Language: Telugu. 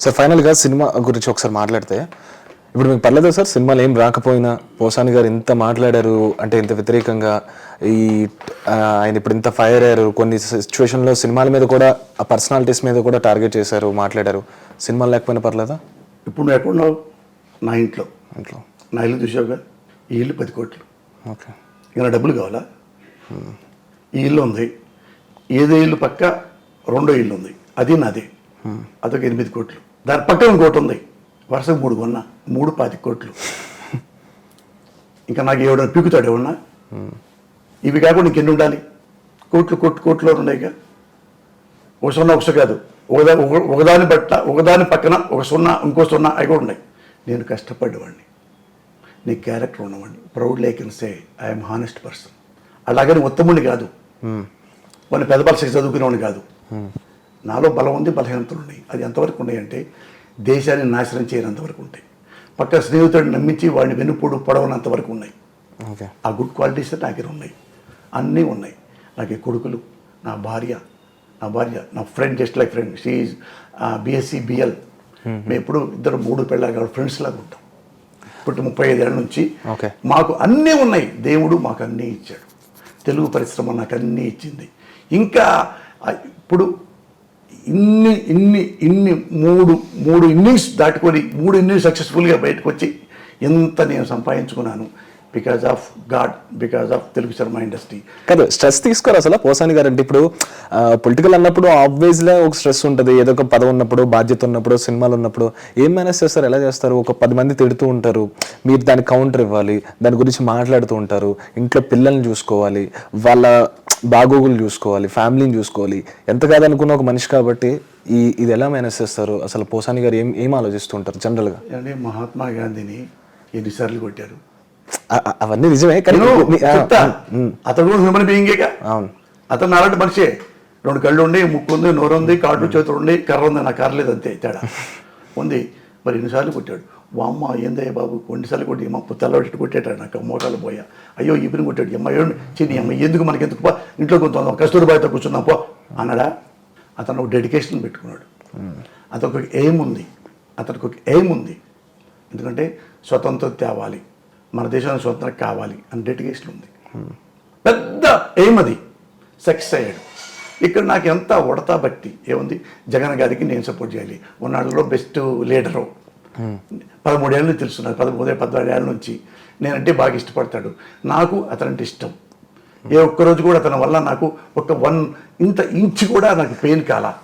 సార్ ఫైనల్గా సినిమా గురించి ఒకసారి మాట్లాడితే ఇప్పుడు మీకు పర్లేదా సార్? సినిమాలు ఏం రాకపోయినా పోసాని గారు ఇంత మాట్లాడారు అంటే ఇంత వ్యతిరేకంగా ఈ ఆయన ఇప్పుడు ఇంత ఫైర్ అయ్యారు కొన్ని సిచ్యువేషన్లో సినిమాల మీద కూడా ఆ పర్సనాలిటీస్ మీద కూడా టార్గెట్ చేశారు మాట్లాడారు. సినిమాలు లేకపోయినా పర్లేదా? ఇప్పుడు నువ్వు ఎక్కడున్నావు నా ఇంట్లో. ఇంట్లో. నా ఇల్లు చూసావుగా ఈ ఇల్లు పది కోట్లు. ఓకే. ఇంకా డబ్బులు కావాలా? ఈ ఇల్లు ఉంది. ఏదో ఇల్లు పక్క రెండో ఇల్లు ఉంది. అది నాది. అదొక ఎనిమిది కోట్లు. దాని పక్కన ఇంకోటి ఉంది. వరుసగా మూడు కొన్నా. మూడు పాతి కోట్లు. ఇంకా నాకు ఎవడన్నా పీకుతాడు ఏమన్నా ఇవి కాకుండా ఇంకెన్ని ఉండాలి? కోట్లు కోట్లు కోట్లు ఉన్నాయిగా ఒక సున్నా ఒకసారి కాదు. ఒకదా ఒక- ఒకదాని బట్ట ఒకదాని పక్కన ఒక సున్నా ఇంకో సున్నా అవి కూడా ఉన్నాయి. నేను కష్టపడేవాడిని నీ క్యారెక్టర్ ఉన్నవాడిని. Proud like say I'm honest person అలాగని ఉత్తముడిని కాదు. వాడిని పెద్ద పలసకి చదువుకునేవాడిని కాదు. నాలో బలం ఉంది బలహీనతలు ఉన్నాయి. అది ఎంతవరకు ఉన్నాయంటే దేశాన్ని నాశనం చేయనంత వరకు ఉంటాయి. పక్క స్నేహితుడిని నమ్మించి వాడిని వెనుపొడు పొడవనంత వరకు ఉన్నాయి. ఓకే. ఆ గుడ్ క్వాలిటీస్ నా దగ్గర ఉన్నాయి. అన్నీ ఉన్నాయి. నాకు కొడుకులు నా భార్య నా భార్య నా friend just like friend she BSc BL మేము. ఎప్పుడు ఇద్దరు మూడు పెళ్ళ ఫ్రెండ్స్ లాగా ఉంటాం. ఇప్పుడు ముప్పై ఐదేళ్ళ నుంచి ఓకే. మాకు అన్నీ ఉన్నాయి. దేవుడు మాకు అన్నీ ఇచ్చాడు. తెలుగు పరిశ్రమ నాకు అన్నీ ఇచ్చింది. ఇంకా ఇప్పుడు ఇన్ని ఇన్ని ఇన్ని మూడు మూడు ఇన్నింగ్స్ దాటుకొని మూడు ఇన్నింగ్స్ సక్సెస్ఫుల్గా బయటకు వచ్చి ఎంత నేను సంపాదించుకున్నాను? Because of God because of Telugu cinema industry కాదు స్ట్రెస్ తీసుకోరు అసలు పోసాని గారు. అంటే ఇప్పుడు పొలిటికల్ అన్నప్పుడు ఆబ్వియస్లీ ఒక స్ట్రెస్ ఉంటుంది. ఏదో ఒక పదవి ఉన్నప్పుడు బాధ్యత ఉన్నప్పుడు సినిమాలు ఉన్నప్పుడు ఏం మేనేజ్ చేస్తారు? ఎలా చేస్తారు? ఒక పది మంది తిడుతూ ఉంటారు. మీరు దానికి కౌంటర్ ఇవ్వాలి. దాని గురించి మాట్లాడుతూ ఉంటారు. ఇంట్లో పిల్లల్ని చూసుకోవాలి. వాళ్ళ బాగోగులు చూసుకోవాలి ఫ్యామిలీని చూసుకోవాలి. ఎంత కాదనుకున్న ఒక మనిషి కాబట్టి ఈ ఇది ఎలా మేనేజ్ చేస్తారు? అసలు పోసాని గారు ఏం ఏం ఆలోచిస్తూ ఉంటారు జనరల్గా? అంటే మహాత్మా గాంధీని ఎన్నిసార్లు కొట్టారు. అవన్నీ నిజమే కానీ అతను కూడా హ్యూమన్ బీయింగేగా అవును. అతను అలాంటి మనిషే. రెండు కళ్ళు ఉండి ముక్కు ఉంది నోరు ఉంది కాళ్ళు చేతులు ఉండి కర్ర ఉంది నాకు కర్ర లేదు అంతే తేడా. ఉంది. మరి ఎన్నిసార్లు కొట్టాడు? వామ్మ ఏందయ్య బాబు కొన్నిసార్లు కొట్టి మా తెల్లవాడు కొట్టేటాడు నాకు మోకాలు పోయా. అయ్యో ఇప్పుడు కొట్టాడు అమ్మ ఏడు చిన్ని అమ్మ ఎందుకు మనకి ఎందుకు? పో ఇంట్లో కొంత కస్తూరిబాయితో కూర్చున్నాం పో అన్నాడా? అతను ఒక డెడికేషన్ పెట్టుకున్నాడు. అతనికి ఒక ఎయిమ్ ఉంది. అతనికి ఒక ఎయిమ్ ఉంది. ఎందుకంటే స్వతంత్రం తేవాలి. మన దేశానికి స్వతంత్రం కావాలి అని డెడికేషన్ ఉంది. పెద్ద ఎయిమ్ అది. సక్సెస్ అయ్యాడు. ఇక్కడ నాకు ఎంత ఉడతా భక్తి ఏముంది? జగన్ గారికి నేను సపోర్ట్ చేయాలి. ఉన్నాళ్ళలో బెస్ట్ లీడరు పదమూడేళ్ళు తెలుసు నాకు పదమూడు పద్నాలుగేళ్ళ నుంచి. నేనంటే బాగా ఇష్టపడతాడు. నాకు అతనంటే ఇష్టం. ఏ ఒక్కరోజు కూడా అతని వల్ల నాకు ఒక వన్ ఇంత ఇంచ్ కూడా నాకు పెయిన్ కాల.